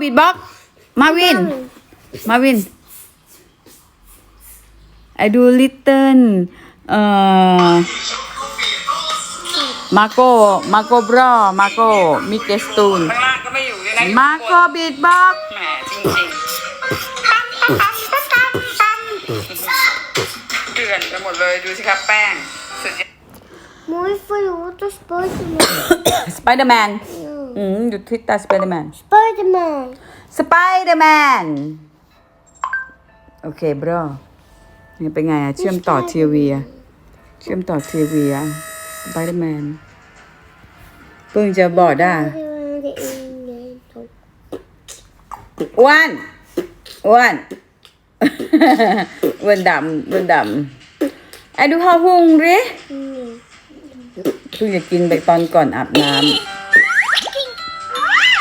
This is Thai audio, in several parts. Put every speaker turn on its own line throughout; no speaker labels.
บีทบ็อกมาวิน มาวิน I do little เอ่อมาโกมาโกบรอมาโกมิเกสตูน
ข้างล่างก็ไม่อยู่ด้วยนะอยู่
มา
ข้างบน
โกบีทบ็อก
แหมจริงๆเกลื่อนไปหมดเลยดูสิครับแป้งสุดยอด
Mooi voor je wat een Spiderman.
สไปเดอร์แมนอืมอยู่ทวิตเตอร์สไปเดอร์แมน
Spiderman.
สไปเดอร์แมน โอเคบรอนี่เป็นไงอะเชื่อมต่อทีวีอะเชื่อมต่อทีวีอะสไปเดอร์แมนเพิ่งจะบอดอะ อ้วน อ้วน อ้วนดำอ้วนดำไอ้ดูข้าวหุงดิเพิ่งจะกินไปตอนก่อนอาบน้ำ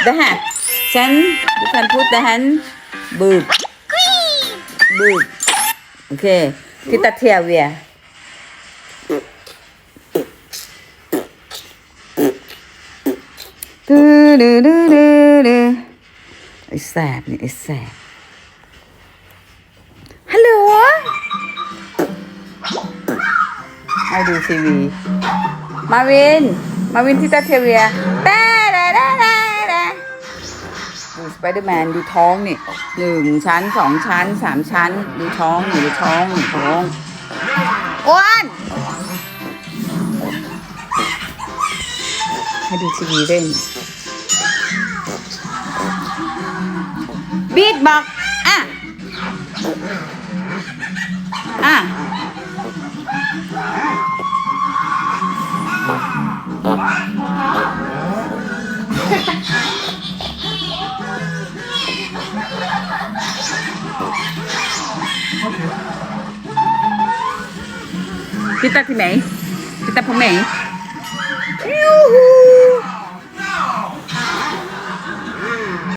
ด้ฮะฉันดิฉันพูดแต่ฮันบูบบูบโอเคที่ตาเทียเวียดูดูดูดูดูไอ้แสบนี่ไอ้แสบฮัลโหลให้ดูทีวี มาวิน มาวินที่ตาเทเวียแต่แต่แต่แต่แต่ ดูสไปเดอร์แมนดูท้องนี่หนึ่งชั้นสองชั้นสามชั้น ดูท้องนี่ดูท้องท้องอ้วนให้ดูทีวีเล่นบีทบอกอะอะ Kita que bem. Kita por bem.